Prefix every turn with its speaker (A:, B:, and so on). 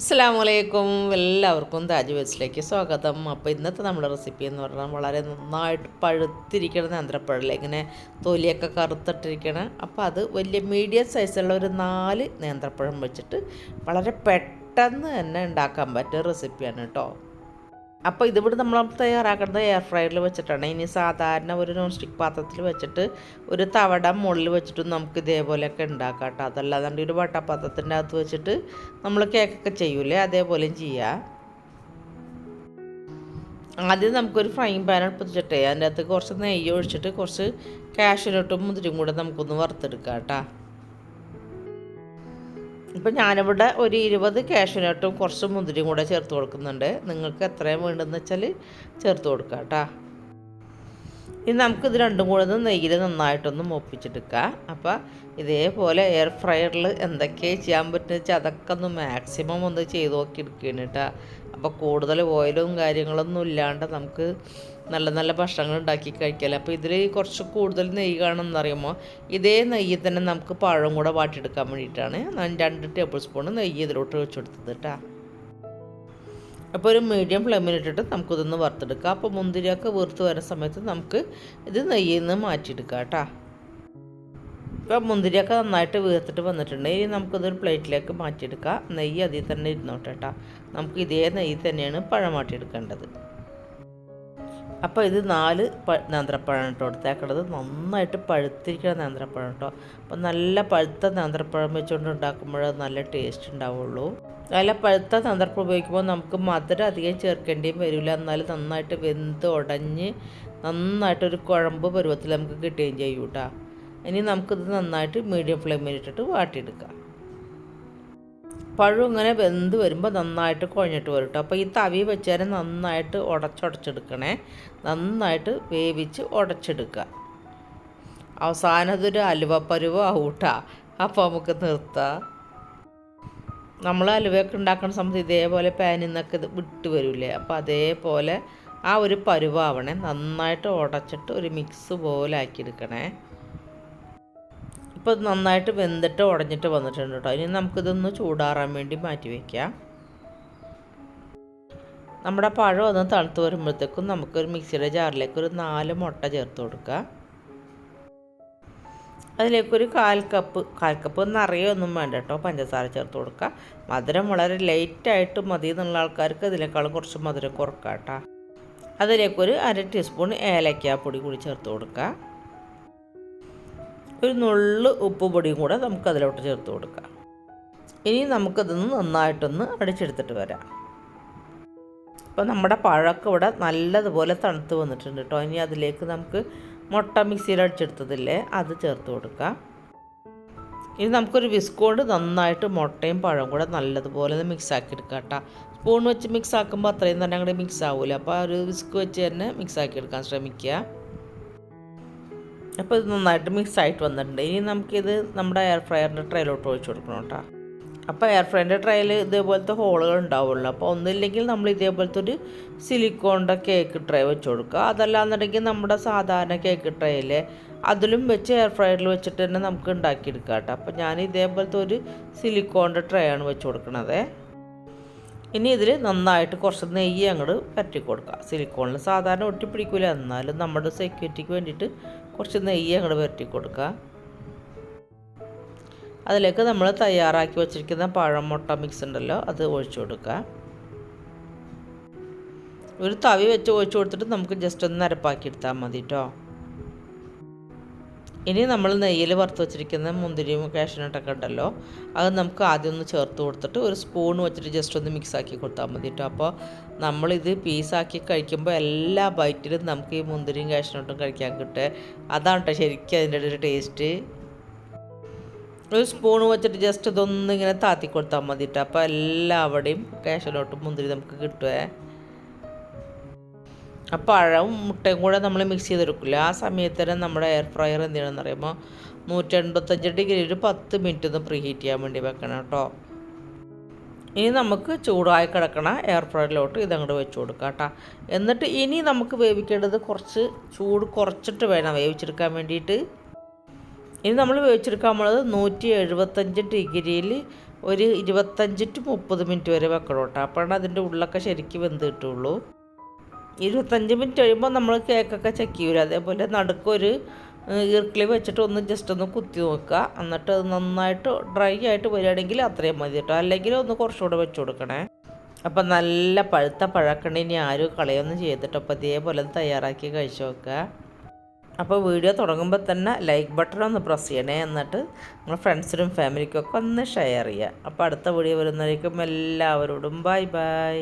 A: അസ്സാമലൈക്കും എല്ലാവർക്കും താജ് വെച്ചിലേക്ക് സ്വാഗതം. അപ്പോൾ ഇന്നത്തെ നമ്മുടെ റെസിപ്പി എന്ന് പറഞ്ഞാൽ വളരെ നന്നായിട്ട് പഴുത്തിരിക്കണ നേന്ത്രപ്പഴല്ലേ? ഇങ്ങനെ തൊലിയൊക്കെ കറുത്തിട്ടിരിക്കണം. അപ്പോൾ അത് വലിയ മീഡിയം സൈസുള്ള ഒരു നാല് നേന്ത്രപ്പഴം വെച്ചിട്ട് വളരെ പെട്ടെന്ന് തന്നെ ഉണ്ടാക്കാൻ പറ്റിയ റെസിപ്പിയാണ് കേട്ടോ. അപ്പോൾ ഇതിവിടെ നമ്മൾ തയ്യാറാക്കുന്നത് എയർ ഫ്രയറിൽ വെച്ചിട്ടാണ്. ഇനി സാധാരണ ഒരു നോൺ സ്റ്റിക്ക് പാത്രത്തിൽ വെച്ചിട്ട് ഒരു തവട മുകളിൽ വെച്ചിട്ട് നമുക്ക് ഇതേപോലെയൊക്കെ ഉണ്ടാക്കാം കേട്ടോ അതല്ലാതെ ഒരു വട്ടപാത്രത്തിന്റെ അകത്ത് വെച്ചിട്ട് നമ്മൾ കേക്കൊക്കെ ചെയ്യൂലേ? അതേപോലെയും ചെയ്യാം. ആദ്യം നമുക്കൊരു ഫ്രൈങ് പാൻ അടുപ്പിച്ചിട്ടേ അതിന്റെ അകത്ത് കുറച്ച് നെയ്യ് ഒഴിച്ചിട്ട് കുറച്ച് കാഷ്യൂനട്ടും മുതിരും കൂടെ നമുക്കൊന്ന് വറുത്തെടുക്കാം കേട്ടോ. ഇപ്പം ഞാനിവിടെ ഒരു ഇരുപത് കാഷ്യനട്ടും കുറച്ച് മുന്തിരിയും കൂടെ ചേർത്ത് കൊടുക്കുന്നുണ്ട്. നിങ്ങൾക്ക് എത്രയും വേണ്ടതെന്ന് വെച്ചാൽ ചേർത്ത് കൊടുക്കാം കേട്ടോ. ഇനി നമുക്കിത് രണ്ടും കൂടെ ഒന്ന് നെയ്യിൽ നന്നായിട്ടൊന്ന് മൂപ്പിച്ചെടുക്കാം. അപ്പോൾ ഇതേപോലെ എയർ ഫ്രയറിൽ എന്തൊക്കെ ചെയ്യാൻ പറ്റുന്ന വെച്ചാൽ അതൊക്കെ ഒന്ന് മാക്സിമം ഒന്ന് ചെയ്ത് നോക്കി എടുക്കുകയാണ് കേട്ടോ. അപ്പോൾ കൂടുതൽ ഓയിലും കാര്യങ്ങളൊന്നും ഇല്ലാണ്ട് നമുക്ക് നല്ല നല്ല ഭക്ഷണങ്ങൾ ഉണ്ടാക്കി കഴിക്കാം അപ്പോൾ ഇതിൽ കുറച്ച് കൂടുതൽ നെയ്യ് കാണുമെന്ന് അറിയുമ്പോൾ ഇതേ നെയ്യ് തന്നെ നമുക്ക് പഴം കൂടെ വാട്ടിയെടുക്കാൻ വേണ്ടിയിട്ടാണ്. ഞാൻ രണ്ട് ടേബിൾ സ്പൂൺ നെയ്യ് ഇതിലോട്ട് വെച്ച് കൊടുത്തത് കേട്ടോ. അപ്പോൾ ഒരു മീഡിയം ഫ്ലെയിമിലിട്ടിട്ട് നമുക്കിതൊന്ന് വറുത്തെടുക്കാം. അപ്പോൾ മുന്തിരിയൊക്കെ വീർത്ത് വരുന്ന സമയത്ത് നമുക്ക് ഇത് നെയ്യിൽ നിന്ന് മാറ്റിയെടുക്കാം കേട്ടോ. ഇപ്പോൾ മുന്തിരിയൊക്കെ നന്നായിട്ട് വീർത്തിട്ട് വന്നിട്ടുണ്ട്. ഇനി നമുക്കിതൊരു പ്ലേറ്റിലേക്ക് മാറ്റിയെടുക്കാം. നെയ്യ് അതിൽ തന്നെ ഇരുന്നോട്ടെ കേട്ടോ. നമുക്ക് ഇതേ നെയ്യ് തന്നെയാണ് പഴം മാറ്റിയെടുക്കേണ്ടത് അപ്പോൾ ഇത് നാല് പ നേന്ത്രപ്പഴം കേട്ടോ എടുത്തേക്കുള്ളത് നന്നായിട്ട് പഴുത്തിരിക്കുന്ന നേന്ത്രപ്പഴം കേട്ടോ. അപ്പോൾ നല്ല പഴുത്ത നേന്ത്രപ്പഴം വെച്ചുകൊണ്ട് ഉണ്ടാക്കുമ്പോൾ നല്ല ടേസ്റ്റ് ഉണ്ടാവുള്ളൂ. നല്ല പഴുത്ത നേന്ത്രപ്പഴം ഉപയോഗിക്കുമ്പോൾ നമുക്ക് മധുരം അധികം ചേർക്കേണ്ടിയും വരില്ല. എന്നാലും നന്നായിട്ട് വെന്ത് ഉടഞ്ഞ് നന്നായിട്ടൊരു കുഴമ്പ് പരുവത്തിൽ നമുക്ക് കിട്ടുകയും ചെയ്യും കേട്ടോ. ഇനി നമുക്കിത് നന്നായിട്ട് മീഡിയം ഫ്ലെയിമിൽ ഇട്ടിട്ട് വാട്ടിയെടുക്കാം. പഴം ഇങ്ങനെ വെന്ത് വരുമ്പോൾ നന്നായിട്ട് കുഴഞ്ഞിട്ട് വരും കേട്ടോ അപ്പോൾ ഈ തവി വെച്ചാൽ നന്നായിട്ട് ഉടച്ചുടച്ചെടുക്കണേ നന്നായിട്ട് വേവിച്ച് ഉടച്ചെടുക്കുക അവസാനം അതൊരു അലുവപ്പരുവോ ഔട്ടാ അപ്പോൾ നമുക്ക് നിർത്താം. നമ്മൾ അലുവയൊക്കെ ഉണ്ടാക്കുന്ന സമയത്ത് ഇതേപോലെ പാനിൽ നിന്നൊക്കെ ഇത് വിട്ട് വരില്ലേ അപ്പോൾ അതേപോലെ ആ ഒരു പരുവാവണേ. നന്നായിട്ട് ഉടച്ചിട്ട് ഒരു മിക്സ് പോലെ ആക്കിയെടുക്കണേ. ഇപ്പോൾ നന്നായിട്ട് വെന്തിട്ട് ഉടഞ്ഞിട്ട് വന്നിട്ടുണ്ട് കേട്ടോ. ഇനി നമുക്കിതൊന്ന് ചൂടാറാൻ വേണ്ടി മാറ്റി വയ്ക്കാം നമ്മുടെ പഴം ഒന്ന് തണുത്ത് വരുമ്പോഴത്തേക്കും നമുക്കൊരു മിക്സിയുടെ ജാറിലേക്ക് ഒരു നാല് മുട്ട ചേർത്ത് കൊടുക്കുക അതിലേക്കൊരു കാൽ കപ്പ് കാൽ കപ്പ് നിറയൊന്നും വേണ്ട കേട്ടോ. പഞ്ചസാര ചേർത്ത് കൊടുക്കുക മധുരം വളരെ ലൈറ്റായിട്ട് മതി എന്നുള്ള ആൾക്കാർക്ക് ഇതിനേക്കാളും കുറച്ച് മധുരം കുറക്കാം കേട്ടോ. അതിലേക്കൊരു അര ടീസ്പൂൺ ഏലക്കാപ്പൊടി കൂടി ചേർത്ത് കൊടുക്കുക ഒരു നുള്ളു ഉപ്പ് പൊടിയും കൂടെ നമുക്ക് അതിലോട്ട് ചേർത്ത് കൊടുക്കാം. ഇനി നമുക്കതൊന്ന് നന്നായിട്ടൊന്ന് അടിച്ചെടുത്തിട്ട് വരാം. അപ്പോൾ നമ്മുടെ പഴമൊക്കെ ഇവിടെ നല്ലതുപോലെ തണുത്ത് വന്നിട്ടുണ്ട് കേട്ടോ. ഇനി അതിലേക്ക് നമുക്ക് മുട്ട മിക്സിയിൽ അടിച്ചെടുത്തതില്ലേ അത് ചേർത്ത് കൊടുക്കാം. ഇനി നമുക്കൊരു വിസ്ക് കൊണ്ട് നന്നായിട്ട് മുട്ടയും പഴവും കൂടെ നല്ലതുപോലെ ഒന്ന് മിക്സ് ആക്കി എടുക്കാം കേട്ടോ. സ്പൂൺ വെച്ച് മിക്സ് ആക്കുമ്പോൾ അത്രയും തന്നെ അങ്ങോട്ട് മിക്സ് ആവില്ല അപ്പോൾ ആ ഒരു വിസ്ക് വെച്ച് തന്നെ മിക്സ് ആക്കി എടുക്കാൻ ശ്രമിക്കുക. അപ്പോൾ ഇത് നന്നായിട്ട് മിക്സ് ആയിട്ട് വന്നിട്ടുണ്ട്. ഇനി നമുക്കിത് നമ്മുടെ എയർ ഫ്രയറിന്റെ ട്രൈയിലോട്ട് ഒഴിച്ചു കൊടുക്കണം കേട്ടോ. അപ്പോൾ എയർ ഫ്രയറിന്റെ ട്രൈയിൽ ഇതേപോലത്തെ ഹോളുകൾ ഉണ്ടാവുള്ളൂ. അപ്പോൾ ഒന്നില്ലെങ്കിൽ നമ്മൾ ഇതേപോലത്തെ ഒരു സിലിക്കോണിന്റെ കേക്ക് ട്രേ വെച്ച് കൊടുക്കുക. അതല്ലാന്നുണ്ടെങ്കിൽ നമ്മുടെ സാധാരണ കേക്ക് ട്രേയിൽ അതിലും വെച്ച് എയർ ഫ്രയറിൽ വെച്ചിട്ട് തന്നെ നമുക്ക് ഉണ്ടാക്കിയെടുക്കാം കേട്ടോ. അപ്പോൾ ഞാൻ ഇതേപോലത്തെ ഒരു സിലിക്കോണിന്റെ ട്രേ ആണ് വെച്ച് കൊടുക്കണത്. ഇനി ഇതിൽ നന്നായിട്ട് കുറച്ച് നെയ്യ് അങ്ങോട്ട് പറ്റി കൊടുക്കുക. സിലിക്കോണിൽ സാധാരണ ഒട്ടിപ്പിടിക്കില്ല എന്നാലും നമ്മുടെ സെക്യൂരിറ്റിക്ക് വേണ്ടിയിട്ട് കുറച്ച് നെയ്യ് അങ്ങോട്ട് പുരട്ടി കൊടുക്കുക അതിലേക്ക് നമ്മൾ തയ്യാറാക്കി വെച്ചിരിക്കുന്ന പഴം മുട്ട മിക്സ് ഉണ്ടല്ലോ അത് ഒഴിച്ചു കൊടുക്കുക ഒരു തവി വെച്ച് ഒഴിച്ചു കൊടുത്തിട്ട് നമുക്ക് ജസ്റ്റ് ഒന്ന് അരപ്പാക്കി എടുത്താൽ മതി കേട്ടോ ഇനി നമ്മൾ നെയ്യിൽ വറുത്ത് വെച്ചിരിക്കുന്ന മുന്തിരിയും കാഷനട്ടൊക്കെ ഉണ്ടല്ലോ അത് നമുക്ക് ആദ്യം ഒന്ന് ചേർത്ത് കൊടുത്തിട്ട് ഒരു സ്പൂൺ വെച്ചിട്ട് ജസ്റ്റ് ഒന്ന് മിക്സ് ആക്കി കൊടുത്താൽ മതി കേട്ടോ അപ്പോൾ നമ്മളിത് പീസാക്കി കഴിക്കുമ്പോൾ എല്ലാ ബൈറ്റിലും നമുക്ക് ഈ മുന്തിരിയും കാഷ്നട്ടും കഴിക്കാൻ കിട്ടുക അതാണ് കേട്ടോ ശരിക്കും അതിന്റെ ഒരു ടേസ്റ്റ് ഒരു സ്പൂൺ വെച്ചിട്ട് ജസ്റ്റ് ഇതൊന്നിങ്ങനെ താത്തി കൊടുത്താൽ മതി കേട്ടോ അപ്പോൾ എല്ലാവിടെയും കാഷനോട്ടും മുന്തിരി നമുക്ക് കിട്ടുമേ ആ പഴവും മുട്ടയും കൂടെ നമ്മൾ മിക്സ് ചെയ്തെടുക്കില്ല? ആ സമയത്ത് തന്നെ നമ്മുടെ എയർ ഫ്രയർ എന്ത് ചെയ്യണമെന്ന് പറയുമ്പോൾ നൂറ്റി എൺപത്തഞ്ച് ഡിഗ്രി ഒരു പത്ത് മിനിറ്റ് ഒന്ന് പ്രീ ഹീറ്റ് ചെയ്യാൻ വേണ്ടി വെക്കണം കേട്ടോ. ഇനി നമുക്ക് ചൂടായി കിടക്കണ എയർ ഫ്രയറിലോട്ട് ഇതങ്ങോട്ട് വെച്ച് കൊടുക്കാം കേട്ടോ. എന്നിട്ട് ഇനി നമുക്ക് വേവിക്കേണ്ടത് കുറച്ച് ചൂട് കുറച്ചിട്ട് വേണം വേവിച്ചെടുക്കാൻ വേണ്ടിയിട്ട്. ഇനി നമ്മൾ വേവിച്ചെടുക്കാൻ പോണത് നൂറ്റി എഴുപത്തഞ്ച് ഡിഗ്രിയിൽ ഒരു ഇരുപത്തഞ്ച് ടു മുപ്പത് മിനിറ്റ് വരെ വെക്കണം കേട്ടോ. അപ്പോഴാണ് അതിന്റെ ഉള്ളൊക്കെ ശരിക്കും വെന്ത് കിട്ടുള്ളൂ. ഇരുപത്തഞ്ച് മിനിറ്റ് കഴിയുമ്പോൾ നമ്മൾ കേക്കൊക്കെ ചെക്ക് ചെയ്യൂല. അതേപോലെ നടുക്കൊരു ഈർക്കിളി വെച്ചിട്ട് ഒന്ന് ജസ്റ്റ് ഒന്ന് കുത്തി നോക്കുക എന്നിട്ട് നന്നായിട്ട് ഡ്രൈ ആയിട്ട് വരികയാണെങ്കിൽ അത്രയും മതി കേട്ടോ. അല്ലെങ്കിൽ ഒന്ന് കുറച്ചുകൂടെ വെച്ച് കൊടുക്കണേ. അപ്പം നല്ല പഴുത്ത പഴക്കണ ഇനി ആരും കളയൊന്നും ചെയ്തിട്ട് അപ്പോൾ ഇതേപോലെ തയ്യാറാക്കി കഴിച്ചു നോക്കുക അപ്പോൾ വീഡിയോ തുടങ്ങുമ്പോൾ തന്നെ ലൈക്ക് ബട്ടൺ ഒന്ന് പ്രസ് ചെയ്യണേ. എന്നിട്ട് നിങ്ങൾ ഫ്രണ്ട്സിനും ഫാമിലിക്കും ഒക്കെ ഒന്ന് ഷെയർ ചെയ്യുക അപ്പോൾ അടുത്ത വീഡിയോ വരുന്നവരേക്കും എല്ലാവരോടും ബൈ ബൈ